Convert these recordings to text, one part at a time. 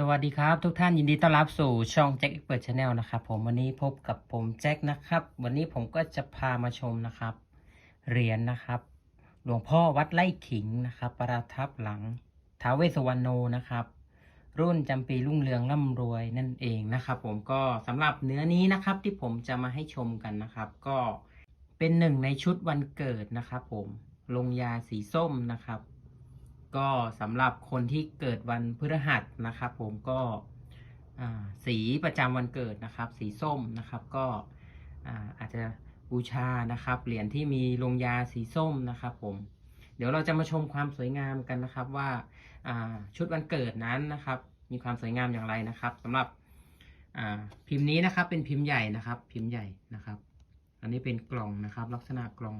สวัสดีครับทุกท่านยินดีต้อนรับสู่ช่องแจ็คเปิดชาแนลนะครับผมวันนี้พบกับผมแจ็คนะครับ วันนี้ผมก็จะพามาชมนะครับเหรียญนะครับ หลวงพ่อวัดไร่ขิงนะครับ ประทับหลังท้าวเวสสวรรณโนนะครับ รุ่นจำปีรุ่งเรืองร่ำรวยนั่นเองนะครับ ผมก็สำหรับเนื้อนี้นะครับที่ผมจะมาให้ชมกันนะครับ ก็เป็นหนึ่งในชุดวันเกิดนะครับ ผมลงยาสีส้มนะครับ ก็สำหรับคนที่เกิดวันพฤหัสนะครับ ผมก็สีประจำวันเกิดนะครับ สีส้มนะครับก็อาอาจจะบูชานะครับเหรียญที่มีลงยาสีส้มนะครับ ผมเดี๋ยวเราจะมาชมความสวยงามกันนะครับว่าาชุดวันเกิดนั้นนะครับ มีความสวยงามอย่างไรนะครับสำหรับพิมพ์นี้นะครับเป็นพิมพ์ใหญ่นะครับ พิมพ์ใหญ่นะครับ อันนี้เป็นกล่องนะครับ ลักษณะกล่อง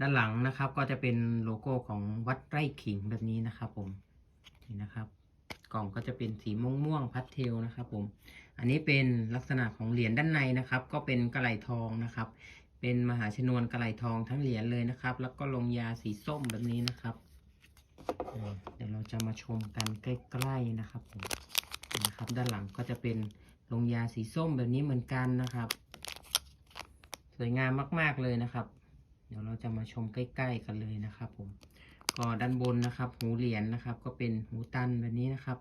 ด้านหลังนะครับก็จะเป็นโลโก้ของวัดไร่ขิงแบบนี้นะครับผมนี่นะครับ กล่องก็จะเป็นสีม่วงม่วงๆพัดเทลนะครับผมอันนี้เป็นลักษณะของเหรียญด้านในนะครับ ก็เป็นกระไหลทองนะครับ เป็นมหาชนวนกระไหลทองทั้งเหรียญเลยนะครับ แล้วก็ลงยาสีส้มแบบนี้นะครับเดี๋ยวเราจะมาชมกันใกล้ๆนะครับผมนะครับ ด้านหลังก็จะเป็นลงยาสีส้มแบบนี้เหมือนกันนะครับ สวยงามมากๆเลยนะครับ เดี๋ยวเราจะมาชมใกล้ ๆ กันเลยนะครับ ผม ก็ด้านบนนะครับ หูเหรียญนะครับ ก็เป็นหูตันแบบนี้นะครับ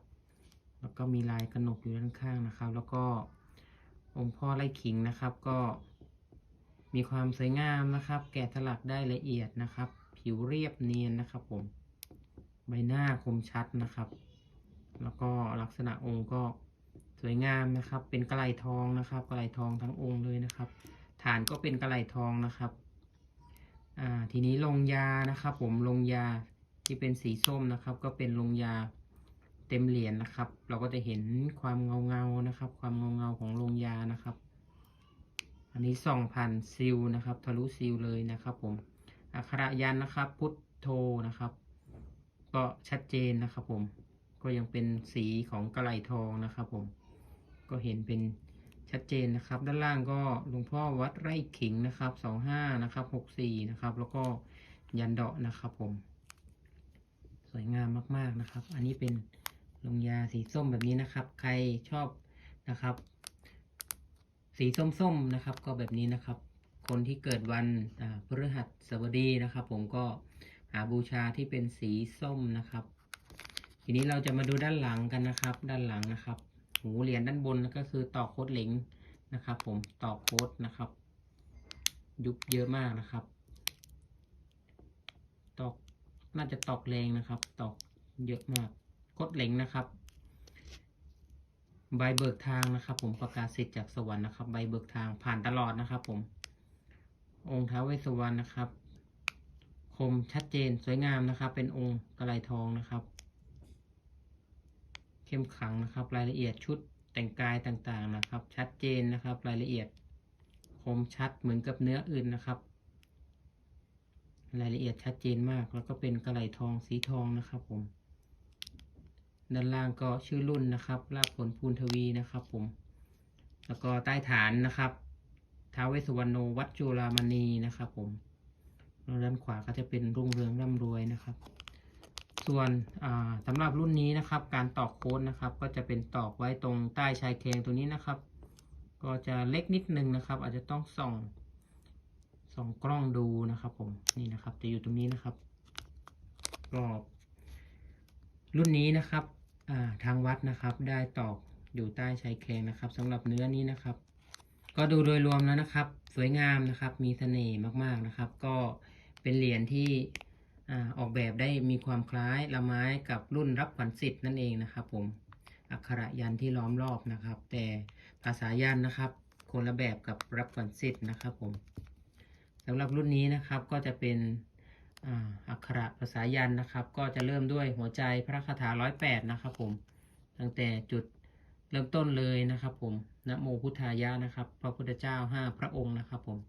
แล้วก็มีลายกระหนกอยู่ด้านข้างนะครับ แล้วก็องค์พ่อไร่ขิงนะครับ ก็มีความสวยงามนะครับ แกะสลักได้ละเอียดนะครับ ผิวเรียบเนียนนะครับ ผม ใบหน้าคมชัดนะครับ แล้วก็ลักษณะองค์ก็สวยงามนะครับ เป็นกระไหลทองนะครับ กระไหลทองทั้งองค์เลยนะครับ ฐานก็เป็นกระไหลทองนะครับ อ่าทีนี้ลงยานะครับผมลงยาที่เป็นสีส้มนะครับ ก็เป็นลงยาเต็มเหรียญนะครับ เราก็จะเห็นความเงาเงานะครับ ความเงาเงาของลงยานะครับ อันนี้ส่องผ่านซิลนะครับ ทะลุซิลเลยนะครับผมอักขระยันนะครับ พุทโธนะครับ ก็ชัดเจนนะครับผมก็ยังเป็นสีของกระไหลทองนะครับผมก็เห็นเป็น ชัดเจนนะครับ ด้านล่างก็หลวงพ่อวัดไร่ขิงนะครับสองห้านะครับหกสี่นะครับ แล้วก็ยันเดาะนะครับผม สวยงามมากๆนะครับ อันนี้เป็นลงยาสีส้มแบบนี้นะครับ ใครชอบนะครับ สีส้มๆนะครับ ก็แบบนี้นะครับ คนที่เกิดวันพฤหัสบดีนะครับ ผมก็หาบูชาที่เป็นสีส้มนะครับ ทีนี้เราจะมาดูด้านหลังกันนะครับ ด้านหลังนะครับ หูเหรียญด้านบนก็คือตอกโคดเหล็งนะครับ ผมตอกโคดนะครับ ยุบเยอะมากนะครับตอกน่าจะตอกแรงนะครับ ตอกเยอะมากโคดเหล็งนะครับ ใบเบิกทางนะครับ ผมประกาศสิทธิ์จากสวรรค์นะครับ ใบเบิกทางผ่านตลอดนะครับ ผม องค์ท้าวเวสสวรรณนะครับ คมชัดเจนสวยงามนะครับ เป็นองค์กระไลทองนะครับ เข้มขลังนะครับ รายละเอียดชุดแต่งกายต่างๆนะครับ ชัดเจนนะครับ รายละเอียดคมชัดเหมือนกับเนื้ออื่นนะครับ รายละเอียดชัดเจนมากแล้วก็เป็นกระไหลทองสีทองนะครับผมด้านล่างก็ชื่อรุ่นนะครับลาภผลภูนทวีนะครับผม แล้วก็ใต้ฐานนะครับท้าวเวสวรรณโนวัดจุฬามณีนะครับผมแล้วด้านขวาก็จะเป็นรุ่งเรืองร่ำรวยนะครับ ส่วนสำหรับรุ่นนี้นะครับ การตอกโค้ดนะครับ ก็จะเป็นตอกไว้ตรงใต้ชายแคงตัวนี้นะครับ ก็จะเล็กนิดนึงนะครับ อาจจะต้องส่องส่องกล้องดูนะครับ ผมนี่นะครับ จะอยู่ตรงนี้นะครับก็รุ่นนี้นะครับทางวัดนะครับ ได้ตอกอยู่ใต้ชายแคงนะครับสำหรับเนื้อนี้นะครับ ก็ดูโดยรวมแล้วนะครับ สวยงามนะครับ มีเสน่ห์มากๆนะครับ ก็เป็นเหรียญที่ ออกแบบได้มีความคล้ายละไม้กับรุ่นรับขวัญสิทธิ์นั่นเองนะครับผมอักขระยันที่ล้อมรอบนะครับ แต่ภาษายันนะครับ คนละแบบกับรับขวัญสิทธิ์นะครับผมสำหรับรุ่นนี้นะครับก็จะเป็นอักขระภาษายันนะครับ ก็จะเริ่มด้วยหัวใจพระคาถาร้อยแปดนะครับผมตั้งแต่จุดเริ่มต้นเลยนะครับผมนะโมพุทธายะนะครับ พระพุทธเจ้าห้าพระองค์นะครับผม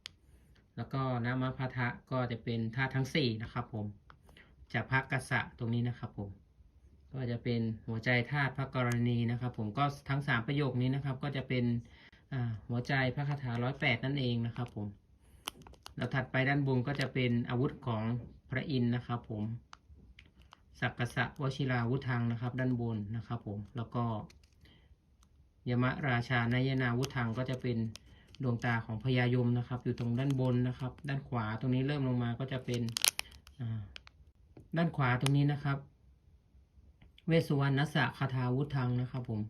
แล้วก็นามพัทะก็จะเป็นธาตุทั้งสี่นะครับผม จากพระกษัตริย์ตรงนี้นะครับผม ก็จะเป็นหัวใจธาตุพระกรณีนะครับ ผมก็ทั้งสามประโยคนี้นะครับ ก็จะเป็นหัวใจพระคาถาร้อยแปดนั่นเองนะครับผมแล้วถัดไปด้านบนก็จะเป็นอาวุธของพระอินทร์นะครับ ผมสักกษะวชิราวุธังนะครับ ด้านบนนะครับ ผมแล้วก็ยมราชานายนาวุธังก็จะเป็นดวงตาของพญายมนะครับ อยู่ตรงด้านบนนะครับ ด้านขวาตรงนี้เริ่มลงมาก็จะเป็นอ่า ด้านขวาตรงนี้นะครับ เวสุวรรณนสะคาถาวุธังนะครับ ผม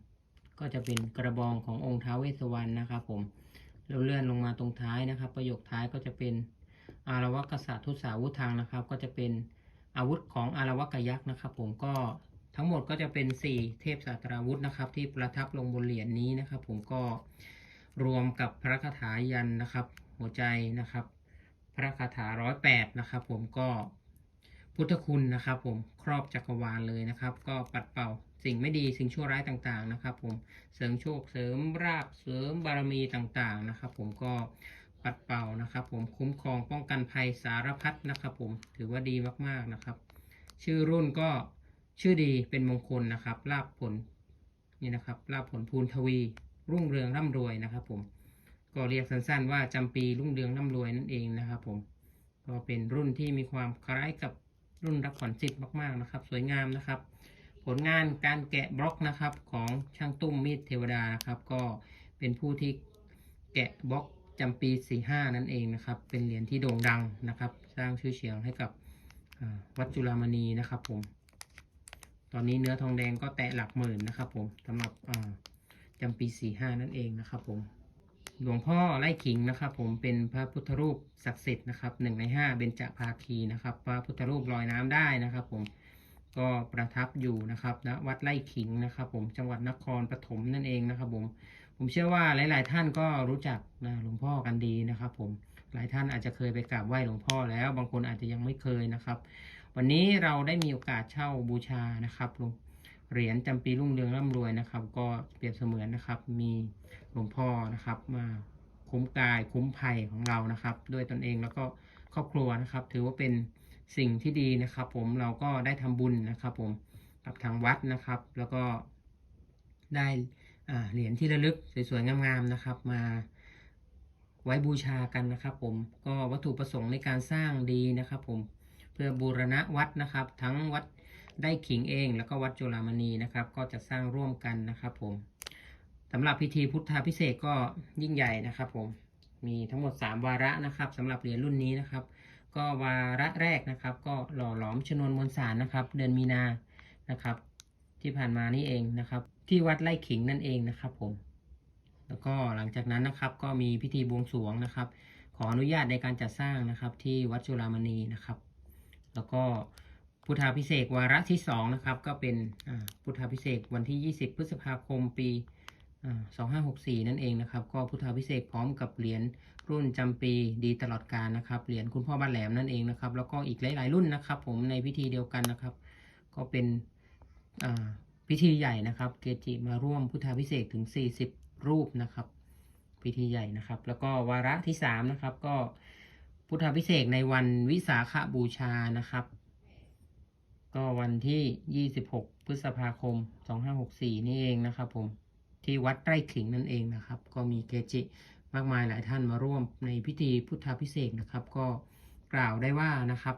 ก็จะเป็นกระบองขององค์ท้าเวสุวรรณนะครับ ผมแล้วเลื่อนลงมาตรงท้ายนะครับ ประโยคท้ายก็จะเป็นอารวกษัตริย์ทุสาวุธังนะครับ ก็จะเป็นอาวุธของอารวกยักษ์นะครับ ผมก็ทั้งหมดก็จะเป็น 4 เทพศาสตราวุธนะครับ ที่ประทับลงบนเหรียญนี้นะครับ ผมก็รวมกับพระคาถายันนะครับ หัวใจนะครับ พระคาถาร้อยแปดนะครับ ผมก็ พุทธคุณนะครับผมครอบจักรวาลเลยนะครับ ก็ปัดเป่าสิ่งไม่ดีสิ่งชั่วร้ายต่างๆนะครับ ผมเสริมโชคเสริมราบเสริมบารมีต่างๆนะครับ ผมก็ปัดเป่านะครับ ผมคุ้มครองป้องกันภัยสารพัดนะครับ ผมถือว่าดีมากๆนะครับ ชื่อรุ่นก็ชื่อดีเป็นมงคลนะครับลาบผลนี่นะครับลาบผลภูนทวี รุ่งเรืองร่ำรวยนะครับ ผมก็เรียกสั้นๆ ว่าจำปีรุ่งเรืองร่ำรวยนั่นเองนะครับ ผมก็เป็นรุ่นที่มีความคล้ายกับ รุ่นรับขวัญสิทธิ์มากๆนะครับ สวยงามนะครับ ผลงานการแกะบล็อกนะครับของช่างตุ้มมีดเทวดานะครับ ก็เป็นผู้ที่แกะบล็อกจำปี 45 นั่นเองนะครับ เป็นเหรียญที่โด่งดังนะครับ สร้างชื่อเสียงให้กับวัดจุฬามณีนะครับผม ตอนนี้เนื้อทองแดงก็แตะหลักหมื่นนะครับผมสำหรับจำปีสี่ห้านั่นเองนะครับผม หลวงพ่อไร่ขิงนะครับ ผมเป็นพระพุทธรูปศักดิ์สิทธิ์นะครับหนึ่งในห้าเบญจภาคีนะครับ พระพุทธรูปลอยน้ำได้นะครับ ผมก็ประทับอยู่นะครับณวัดไร่ขิงนะครับ ผมจังหวัดนครปฐมนั่นเองนะครับ ผมผมเชื่อว่าหลาย ๆ ท่านก็รู้จักนะหลวงพ่อกันดีนะครับ ผมหลายท่านอาจจะเคยไปกราบไหว้หลวงพ่อแล้ว บางคนอาจจะยังไม่เคยนะครับ วันนี้เราได้มีโอกาสเช่าบูชานะครับหลวง เหรียญจำปีรุ่งเรืองร่ำรวยนะครับ ก็เปรียบเสมือนนะครับ มีหลวงพ่อนะครับ มาคุ้มกายคุ้มภัยของเรานะครับด้วยตนเองแล้วก็ครอบครัวนะครับ ถือว่าเป็นสิ่งที่ดีนะครับ ผมเราก็ได้ทำบุญนะครับ ผมกับทางวัดนะครับ แล้วก็ได้เหรียญที่ระลึกสวยๆงามๆนะครับ มาไว้บูชากันนะครับ ผมก็วัตถุประสงค์ในการสร้างดีนะครับ ผมเพื่อบูรณะวัดนะครับ ทั้งวัด ได้ขิงเองแล้วก็วัดจุฬามณีนะครับ ก็จะสร้างร่วมกันนะครับผมสำหรับพิธีพุทธาพิเศษกก็ยิ่งใหญ่นะครับผมมีทั้งหมด 3 วาระนะครับสำหรับเหรียญรุ่นนี้นะครับ ก็วาระแรกนะครับ ก็หล่อหลอมชนวนมวลสารนะครับ เดือนมีนานะครับ ที่ผ่านมานี่เองนะครับ ที่วัดไร่ขิงนั่นเองนะครับผม แล้วก็หลังจากนั้นนะครับ ก็มีพิธีบวงสรวงนะครับ ขออนุญาตในการจัดสร้างนะครับ ที่วัดจุฬามณีนะครับ แล้วก็ พุทธาพิเศษวาระที่สองนะครับ ก็เป็นพุทธาพิเศษวันที่ 20 พฤษภาคมปีอ่า2564 นั่นเองนะครับ ก็พุทธาพิเศษพร้อมกับเหรียญรุ่นจำปีดีตลอดกาลนะครับเหรียญคุณพ่อบ้านแหลมนั่นเองนะครับ แล้วก็อีกหลาย ๆ รุ่นนะครับ ผมในพิธีเดียวกันนะครับ ก็เป็นพิธีใหญ่นะครับ เกจิมาร่วมพุทธาพิเศษถึง 40 รูปนะครับ พิธีใหญ่นะครับ แล้วก็วาระที่สามนะครับก็พุทธาพิเศษในวันวิสาขบูชานะครับ ก็วันที่ 26 พฤษภาคม 2564 นี่เองนะครับผม ที่วัดไร่ขิงนั่นเองนะครับ ก็มีเกจิมากมายหลายท่านมาร่วมในพิธีพุทธาพิเศษนะครับ ก็กล่าวได้ว่านะครับ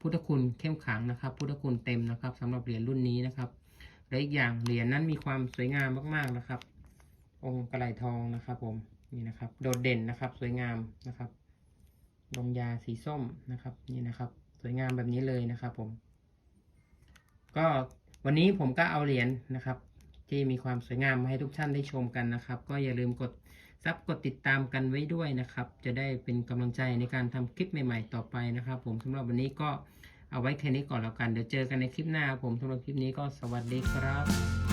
พุทธคุณเข้มขังนะครับ พุทธคุณเต็มนะครับสำหรับเหรียญรุ่นนี้นะครับและอีกอย่างเหรียญนั้นมีความสวยงามมากๆนะครับ องค์กระไหลทองนะครับ ผมนี่นะครับ โดดเด่นนะครับ สวยงามนะครับลงยาสีส้มนะครับ นี่นะครับ สวยงามแบบนี้เลยนะครับ ผม ก็วันนี้ผมก็เอาเหรียญนะครับ ที่มีความสวยงามมาให้ทุกท่านได้ชมกันนะครับ ก็อย่าลืมกดซับกดติดตามกันไว้ด้วยนะครับ จะได้เป็นกำลังใจในการทำคลิปใหม่ ๆ ต่อไปนะครับ ผมสำหรับวันนี้ก็เอาไว้แค่นี้ก่อนแล้วกันเดี๋ยวเจอกันในคลิปหน้า ผมสำหรับคลิปนี้ก็สวัสดีครับ